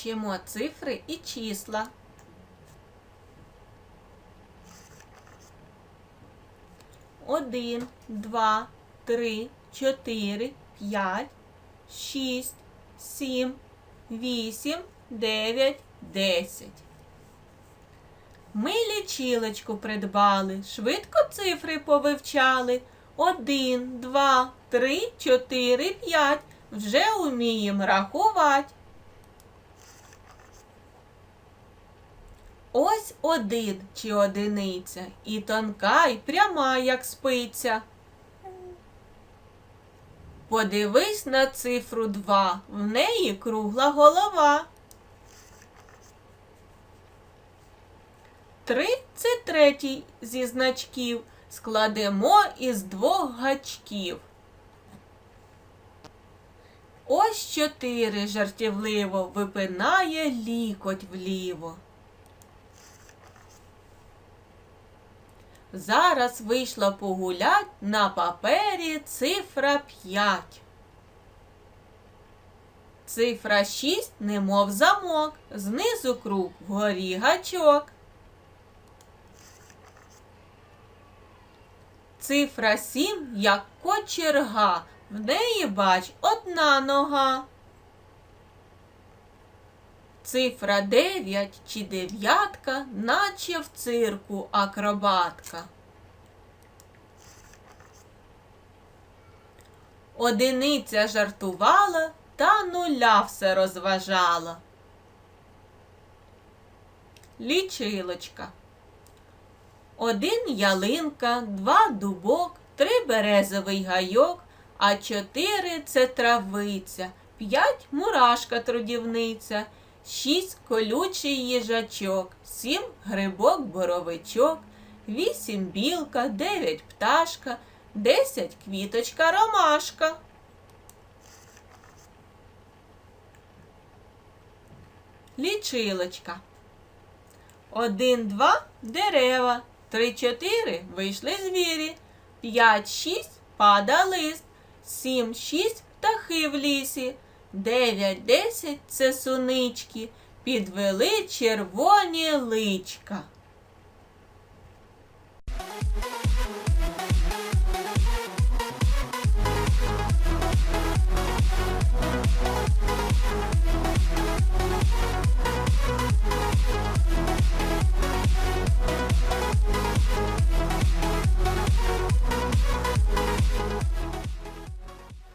Вчимо цифри і числа. Один, два, три, чотири, п'ять, шість, сім, вісім, дев'ять, десять. Ми лічилочку придбали, швидко цифри повивчали. Один, два, три, чотири, п'ять. Вже уміємо рахувати. Ось один чи одиниця, і тонка, і пряма, як спиця. Подивись на цифру два, в неї кругла голова. Три це третій зі значків. Складемо із двох гачків. Ось чотири жартівливо випинає лікоть вліво. Зараз вийшла погулять на папері цифра 5. Цифра 6 немов замок, знизу круг, вгорі гачок. Цифра 7, як кочерга, в неї, бач, одна нога. Цифра 9 чи дев'ятка, наче в цирку акробатка. Одиниця жартувала та нуля все розважала. Лічилочка. Один ялинка, два дубок, три березовий гайок, а чотири це травиця, п'ять мурашка трудівниця, шість колючий їжачок, сім грибок боровичок, вісім білка, дев'ять пташка, десять квіточка ромашка. Лічилочка. Один, два дерева. Три, чотири вийшли звірі. П'ять, шість пада лист. Сім, шість птахи в лісі. Дев'ять, десять це сунички. Підвели червоні личка.